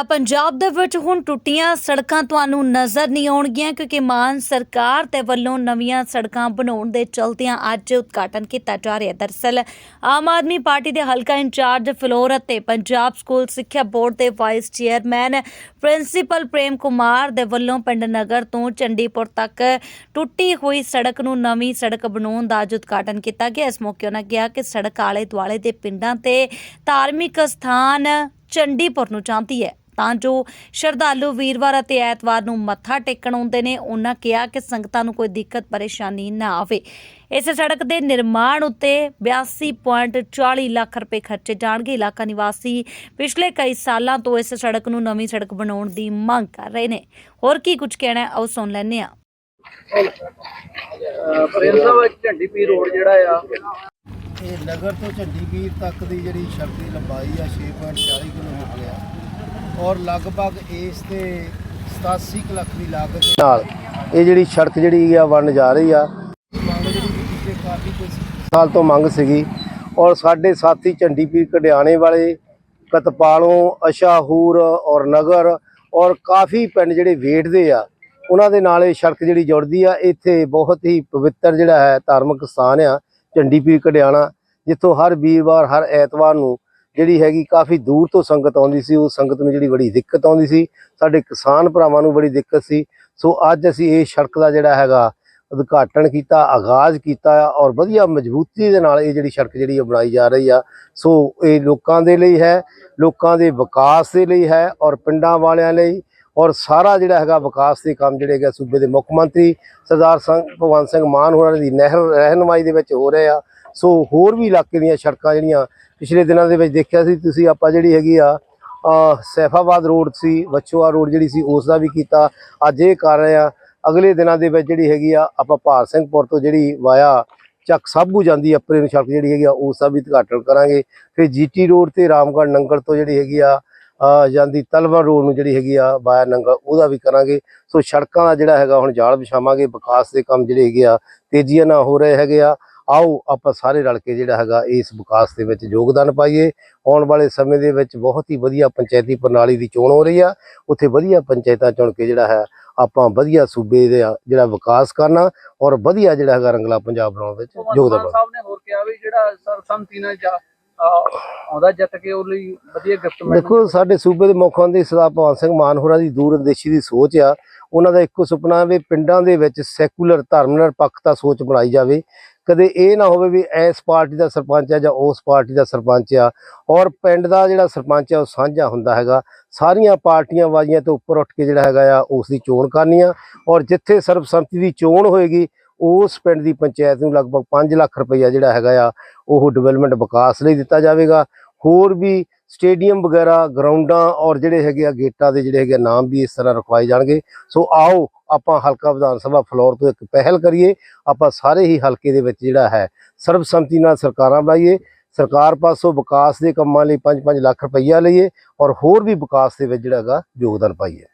ਤਾਂ ਪੰਜਾਬ ਦੇ ਵਿੱਚ ਹੁਣ ਟੁੱਟੀਆਂ ਸੜਕਾਂ ਤੁਹਾਨੂੰ ਨਜ਼ਰ ਨਹੀਂ ਆਉਣਗੀਆਂ, ਕਿਉਂਕਿ ਮਾਨ ਸਰਕਾਰ ਦੇ ਵੱਲੋਂ ਨਵੀਆਂ ਸੜਕਾਂ ਬਣਾਉਣ ਦੇ ਚਲਦਿਆਂ ਅੱਜ ਉਦਘਾਟਨ ਕੀਤਾ ਜਾ ਰਿਹਾ। ਹੈ ਦਰਸਲ, ਆਮ ਆਦਮੀ ਪਾਰਟੀ ਦੇ ਹਲਕਾ ਇੰਚਾਰਜ ਫਲੋਰ ਅਤੇ ਪੰਜਾਬ ਸਕੂਲ ਸਿੱਖਿਆ ਬੋਰਡ ਦੇ vice chairman principal Prem Kumar ਦੇ ਵੱਲੋਂ ਪਿੰਡ ਨਗਰ ਤੋਂ ਚੰਡੀਪੁਰ ਤੱਕ ਟੁੱਟੀ ਹੋਈ ਸੜਕ ਨੂੰ ਨਵੀਂ ਸੜਕ ਬਣਾਉਣ ਦਾ ਅੱਜ ਉਦਘਾਟਨ ਕੀਤਾ ਗਿਆ। ਇਸ ਮੌਕੇ ਉਹਨਾਂ ਕਿਹਾ ਕਿ ਸੜਕ ਆਲੇ ਦੁਆਲੇ ਦੇ ਪਿੰਡਾਂ ਤੇ ਧਾਰਮਿਕ ਸਥਾਨ ਚੰਡੀਪੁਰ ਨੂੰ ਜਾਂਦੀ ਹੈ। ਤਾਂ ਜੋ ਸ਼ਰਧਾਲੂ ਵੀਰਵਾਰ ਅਤੇ ਐਤਵਾਰ ਨੂੰ ਮੱਥਾ ਟੇਕਣ ਆਉਂਦੇ ਨੇ ਉਹਨਾਂ ਕਿਹਾ ਕਿ ਸੰਗਤਾਂ ਨੂੰ ਕੋਈ ਦਿੱਕਤ ਪਰੇਸ਼ਾਨੀ ਨਾ ਆਵੇ। ਇਸ ਸੜਕ ਦੇ ਨਿਰਮਾਣ ਉੱਤੇ 82.40 ਲੱਖ ਰੁਪਏ ਖਰਚੇ ਜਾਣਗੇ। ਇਲਾਕਾ ਨਿਵਾਸੀ ਪਿਛਲੇ ਕਈ ਸਾਲਾਂ ਤੋਂ ਇਸ ਸੜਕ ਨੂੰ ਨਵੀਂ ਸੜਕ ਬਣਾਉਣ ਦੀ ਮੰਗ ਕਰ ਰਹੇ ਨੇ। ਹੋਰ ਕੀ ਕੁਝ ਕਹਿਣਾ ਹੈ ਆਓ ਸੁਣ ਲੈਂਦੇ ਹਾਂ। ਪ੍ਰਿੰਸ ਸਾਹਿਬ ਝੰਡੀ ਪੀ ਰੋਡ ਜਿਹੜਾ ਆ। ਇਹ ਨਗਰ ਤੋਂ ਝੰਡੀਗੀਰ ਤੱਕ ਦੀ ਜਿਹੜੀ ਸੜਕ ਦੀ ਲੰਬਾਈ ਆ 6.40 ਕਿਲੋਮੀਟਰ ਆ। ਔਰ ਲਗਭਗ ਇਸ ਤੇ 87 ਕੁ ਲੱਖ ਦੀ ਲਾਗਤ ਦੇ ਨਾਲ ਇਹ ਜਿਹੜੀ ਸੜਕ ਜਿਹੜੀ ਆ ਬਣ ਜਾ ਰਹੀ ਆ। ਮੰਗ ਜਿਹੜੀ ਕਿ ਪਿਛਲੇ ਕਾਫੀ ਕੁਝ ਸਾਲ ਤੋਂ ਮੰਗ ਸੀਗੀ। ਔਰ ਸਾਡੇ ਸਾਥੀ ਝੰਡੀਪੀਰ ਕਢਿਆਣੇ ਵਾਲੇ ਕਤਪਾਲੋਂ ਅਸ਼ਾਹੂਰ ਔਰ ਨਗਰ ਔਰ ਕਾਫੀ ਪਿੰਡ ਜਿਹੜੇ ਵੇਟਦੇ ਆ ਉਹਨਾਂ ਦੇ ਨਾਲ ਇਹ ਸੜਕ ਜਿਹੜੀ ਜੁੜਦੀ ਆ ਇੱਥੇ ਬਹੁਤ ਹੀ ਪਵਿੱਤਰ ਜਿਹੜਾ ਹੈ ਧਾਰਮਿਕ ਸਥਾਨ ਆ ਝੰਡੀਪੀਰ ਕਢਿਆਣਾ ਜਿੱਥੋਂ ਹਰ ਵੀਰਵਾਰ ਹਰ ਐਤਵਾਰ ਨੂੰ ਜਿਹੜੀ ਹੈਗੀ ਕਾਫੀ ਦੂਰ ਤੋਂ ਸੰਗਤ ਆਉਂਦੀ ਸੀ, ਉਹ ਸੰਗਤ ਨੂੰ ਜਿਹੜੀ ਬੜੀ ਦਿੱਕਤ ਆਉਂਦੀ ਸੀ, ਸਾਡੇ ਕਿਸਾਨ ਭਰਾਵਾਂ ਨੂੰ ਬੜੀ ਦਿੱਕਤ ਸੀ। ਸੋ ਅੱਜ ਅਸੀਂ ਇਹ ਸੜਕ ਦਾ ਜਿਹੜਾ ਹੈਗਾ ਉਦਘਾਟਨ ਕੀਤਾ, ਆਗਾਜ਼ ਕੀਤਾ ਆ ਔਰ ਵਧੀਆ ਮਜ਼ਬੂਤੀ ਦੇ ਨਾਲ ਇਹ ਜਿਹੜੀ ਸੜਕ ਜਿਹੜੀ ਆ ਬਣਾਈ ਜਾ ਰਹੀ ਆ। ਸੋ ਇਹ ਲੋਕਾਂ ਦੇ ਲਈ ਹੈ, ਲੋਕਾਂ ਦੇ ਵਿਕਾਸ ਦੇ ਲਈ ਹੈ ਔਰ ਪਿੰਡਾਂ ਵਾਲਿਆਂ ਲਈ ਔਰ ਸਾਰਾ ਜਿਹੜਾ ਹੈਗਾ ਵਿਕਾਸ ਦੇ ਕੰਮ ਜਿਹੜੇ ਹੈਗੇ ਸੂਬੇ ਦੇ ਮੁੱਖ ਮੰਤਰੀ ਸਰਦਾਰ ਸਿੰਘ ਭਗਵੰਤ ਸਿੰਘ ਮਾਨ ਹੋਰਾਂ ਦੀ ਨਹਿਰ ਰਹਿਨਮਾਈ ਦੇ ਵਿੱਚ ਹੋ ਰਹੇ ਆ। ਸੋ ਹੋਰ ਵੀ ਇਲਾਕੇ ਦੀਆਂ ਸੜਕਾਂ ਜਿਹੜੀਆਂ ਪਿਛਲੇ ਦਿਨਾਂ ਦੇ ਵਿੱਚ ਦੇਖਿਆ ਸੀ, ਤੁਸੀਂ ਆਪਾਂ ਜਿਹੜੀ ਹੈਗੀ ਆ ਸੈਫਾਬਾਦ ਰੋਡ ਸੀ ਵਚੋਆ ਰੋਡ ਜਿਹੜੀ ਸੀ ਉਸ ਦਾ ਵੀ ਕੀਤਾ। ਅੱਜ ਇਹ ਕਰ ਰਹੇ ਆ, ਅਗਲੇ ਦਿਨਾਂ ਦੇ ਵਿੱਚ ਜਿਹੜੀ ਹੈਗੀ ਆ, ਆਪਾਂ ਭਾਰ ਸਿੰਘਪੁਰ ਤੋਂ ਜਿਹੜੀ ਵਾਇਆ ਚੱਕ ਸਾਬੂ ਜਾਂਦੀ ਅਪਰੇ ਨੂੰ ਸੜਕ ਜਿਹੜੀ ਹੈਗੀ ਆ ਉਸ ਦਾ ਵੀ ਉਦਘਾਟਨ ਕਰਾਂਗੇ। ਫਿਰ ਜੀਟੀ ਰੋਡ ਤੇ ਰਾਮਗੜ੍ਹ ਨੰਗਲ ਤੋਂ ਜਿਹੜੀ ਹੈਗੀ ਆ ਜਾਂਦੀ ਤਲਵਾ ਰੋਡ ਨੂੰ ਜਿਹੜੀ ਹੈਗੀ ਆ, ਵਾਇਆ ਨੰਗਲ, ਉਹਦਾ ਵੀ ਕਰਾਂਗੇ। ਸੋ ਸੜਕਾਂ ਦਾ ਜਿਹੜਾ ਹੈਗਾ, ਹੁਣ ਜਾਲ ਵਿਛਾਵਾਂਗੇ, ਵਿਕਾਸ ਦੇ ਕੰਮ ਜਿਹੜੇ ਹੈਗੇ ਆ, ਤੇਜ਼ੀਆਂ ਨਾਲ ਹੋ ਰਹੇ ਹੈਗੇ ਆ। ਆਓ ਆਪਾਂ ਸਾਰੇ ਰਲ ਕੇ ਜਿਹੜਾ ਹੈਗਾ ਇਸ ਵਿਕਾਸ ਦੇ ਵਿੱਚ ਯੋਗਦਾਨ ਪਾਈਏ। ਆਉਣ ਵਾਲੇ ਸਮੇਂ ਦੇ ਵਿੱਚ ਬਹੁਤ ਹੀ ਵਧੀਆ ਪੰਚਾਇਤੀ ਪ੍ਰਣਾਲੀ ਦੀ ਚੋਣ ਹੋ ਰਹੀ ਆ। ਉੱਥੇ ਵਧੀਆ ਪੰਚਾਇਤਾਂ ਚੁਣ ਕੇ ਜਿਹੜਾ ਹੈ ਆਪਾਂ ਵਧੀਆ ਸੂਬੇ ਦਾ ਜਿਹੜਾ ਵਿਕਾਸ ਕਰਨਾ ਔਰ ਵਧੀਆ ਜਿਹੜਾ ਹੈਗਾ ਰੰਗਲਾ ਪੰਜਾਬ ਬਣਾਉਣ ਵਿੱਚ ਯੋਗਦਾਨ ਪਾਉਣਾ ਸਾਹਿਬ ਨੇ ਹੋਰ ਕਿਹਾ ਵੀ ਜਿਹੜਾ ਸਰਬਸੰਮਤੀ ਨਾਲ ਜਾ ਅਹ ਆਉਂਦਾ ਜਿੱਤ ਕੇ ਉਹ ਲਈ ਵਧੀਆ ਗਿਫਟ ਮਿਲਣਾ ਦੇਖੋ ਸਾਡੇ ਸੂਬੇ ਦੇ ਮੁੱਖ ਮੰਤਰੀ ਸਰਦਾਰ ਭਗਵੰਤ ਸਿੰਘ ਮਾਨ ਹੋਰਾਂ ਦੀ ਦੂਰਅੰਦੇਸ਼ੀ ਦੀ ਸੋਚ ਆ। ਉਹਨਾਂ ਦਾ ਇੱਕੋ ਸੁਪਨਾ ਵੀ ਪਿੰਡਾਂ ਦੇ ਵਿੱਚ ਸੈਕੂਲਰ ਧਰਮ ਨਿਰਪੱਖਤਾ ਸੋਚ ਬਣਾਈ ਜਾਵੇ। ਕਦੇ ਇਹ ਨਾ ਹੋਵੇ ਵੀ ਇਸ ਪਾਰਟੀ ਦਾ ਸਰਪੰਚ ਆ ਜਾਂ ਉਸ ਪਾਰਟੀ ਦਾ ਸਰਪੰਚ ਆ। ਔਰ ਪਿੰਡ ਦਾ ਜਿਹੜਾ ਸਰਪੰਚ ਆ ਉਹ ਸਾਂਝਾ ਹੁੰਦਾ ਹੈਗਾ। ਸਾਰੀਆਂ ਪਾਰਟੀਆਂ ਵਾਜੀਆਂ ਤੋਂ ਉੱਪਰ ਉੱਠ ਕੇ ਜਿਹੜਾ ਹੈਗਾ ਆ ਉਸ ਦੀ ਚੋਣ ਕਰਨੀ ਆ। ਔਰ ਜਿੱਥੇ ਸਰਬਸੰਮਤੀ ਦੀ ਚੋਣ ਹੋਏਗੀ ਉਸ ਪਿੰਡ ਦੀ ਪੰਚਾਇਤ ਨੂੰ ਲਗਭਗ 5 ਲੱਖ ਰੁਪਈਆ ਜਿਹੜਾ ਹੈਗਾ ਆ, ਉਹ ਡਿਵੈਲਪਮੈਂਟ ਵਿਕਾਸ ਲਈ ਦਿੱਤਾ ਜਾਵੇਗਾ। ਹੋਰ ਵੀ ਸਟੇਡੀਅਮ ਵਗੈਰਾ, ਗਰਾਊਂਡਾਂ ਔਰ ਜਿਹੜੇ ਹੈਗੇ ਆ ਗੇਟਾਂ ਦੇ ਜਿਹੜੇ ਹੈਗੇ ਆ ਨਾਮ ਵੀ ਇਸ ਤਰ੍ਹਾਂ ਰਖਵਾਏ ਜਾਣਗੇ। ਸੋ ਆਓ ਆਪਾਂ ਹਲਕਾ ਵਿਧਾਨ ਸਭਾ ਫਲੋਰ ਤੋਂ ਇੱਕ ਪਹਿਲ ਕਰੀਏ। ਆਪਾਂ ਸਾਰੇ ਹੀ ਹਲਕੇ ਦੇ ਵਿੱਚ ਜਿਹੜਾ ਹੈ, ਸਰਬਸੰਮਤੀ ਨਾਲ ਸਰਕਾਰਾਂ ਬਣਾਈਏ। ਸਰਕਾਰ ਪਾਸੋਂ ਵਿਕਾਸ ਦੇ ਕੰਮਾਂ ਲਈ 5-5 ਲੱਖ ਰੁਪਈਆ ਲਈਏ ਔਰ ਹੋਰ ਵੀ ਵਿਕਾਸ ਦੇ ਵਿੱਚ ਜਿਹੜਾ ਹੈਗਾ ਯੋਗਦਾਨ ਪਾਈਏ।